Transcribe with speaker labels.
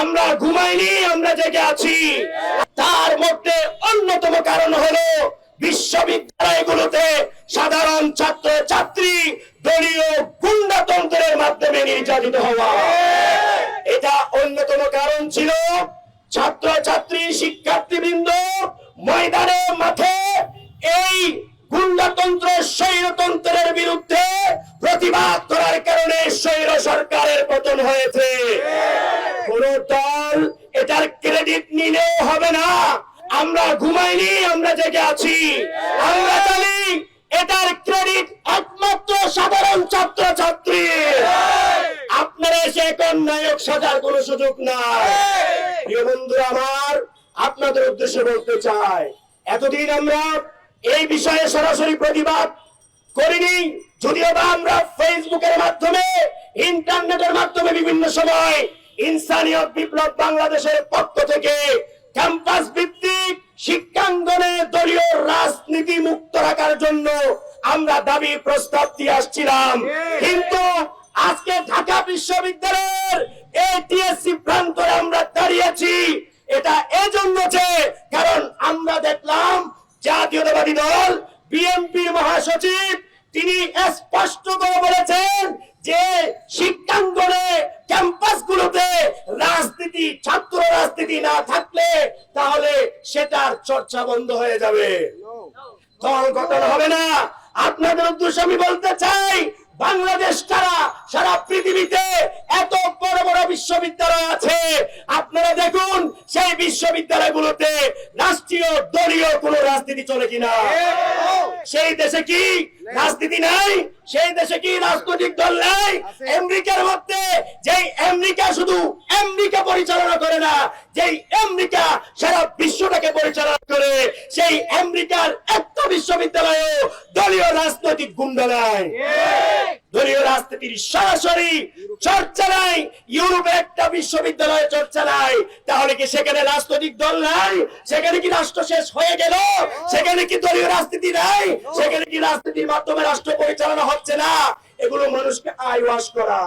Speaker 1: আমরা ঘুমাইনি, আমরা জেগে আছি। তার মধ্যে অন্যতম কারণ হলো বিশ্ববিদ্যালয়গুলোতে সাধারণ ছাত্র ছাত্রী দলীয় গুন্ডাতন্ত্রের মাধ্যমে নির্যাতিত হওয়া। এটা অন্যতম কারণ ছিল ছাত্র ছাত্রী শিক্ষার্থীবৃন্দ ময়দানে, মাঠে এই গুন্ডাতন্ত্র স্বৈরতন্ত্রের বিরুদ্ধে প্রতিবাদ করার কারণে স্বৈর সরকারের পতন হয়েছে। দল, এটার ক্রেডিট নিলেও হবে না। আমরা ঘুমাইনি, আমরা জেগে আছি। আমরা জানি এটার ক্রেডিট একমাত্র সাধারণ ছাত্র ছাত্রী আপনারা এসে এখন নায়ক সাজার কোন সুযোগ নাই। বন্ধুরা আমার, আপনাদের উদ্দেশ্যে বলতে চাই, এতদিন আমরা এই বিষয়ে সরাসরি প্রতিবাদ করিনি। যদিও বা আমরা ফেসবুকের মাধ্যমে ইন্টারনেটের মাধ্যমে বিভিন্ন সময় ইনসানিয়ত বিপ্লব বাংলাদেশের পক্ষ থেকে ক্যাম্পাস ভিত্তিক শিক্ষাঙ্গনে দলীয় রাজনীতি মুক্ত রাখার জন্য আমরা দাবি প্রস্তাব দিয়ে আসছিলাম। কিন্তু আজকে ঢাকা বিশ্ববিদ্যালয়ের এটিএসসি প্রান্তরে আমরা দাঁড়িয়েছি এটা এজন্য যে কারণ আমরা দেখলাম জাতীয়তাবাদী দল বিএনপির মহাসচিব তিনি স্পষ্ট করে বলেছেন যে শিক্ষাঙ্গনে রাজনীতি না থাকলে তাহলে সেটার চর্চা বন্ধ হয়ে যাবে। দল হবে না। আপনাদের উদ্দেশ্যে আমি বলতে চাই, বাংলাদেশ ছাড়া সারা পৃথিবীতে এত বড় বড় বিশ্ববিদ্যালয় আছে। আপনারা দেখুন, সেই বিশ্ববিদ্যালয়গুলোতে রাষ্ট্রীয় দলীয় কোন রাজনীতি চলে কিনা। সেই দেশে কি রাজনীতি নাই? সেই দেশে কি রাজনৈতিক দল নাই? আমেরিকার মধ্যে যেই আমেরিকা শুধু আমেরিকা পরিচালনা করে না যেই আমেরিকা সারা বিশ্বটাকে পরিচালনা করে সেই আমেরিকার একটা বিশ্ববিদ্যালয়ে দলীয় রাজনৈতিক গুন্ডা নাই। দলীয় রাজনীতির সরাসরি চর্চা নাই, ইউরোপে একটা বিশ্ববিদ্যালয়ে চর্চা নাই। তাহলে কি সেখানে রাজনৈতিক দল নাই? সেখানে কি রাষ্ট্র শেষ হয়ে গেল? সেখানে কি দলীয় রাজনীতি নাই? সেখানে কি রাজনীতির মাধ্যমে রাষ্ট্র পরিচালনা হচ্ছে না? এগুলো মানুষকে আয় ওয়াশ করা।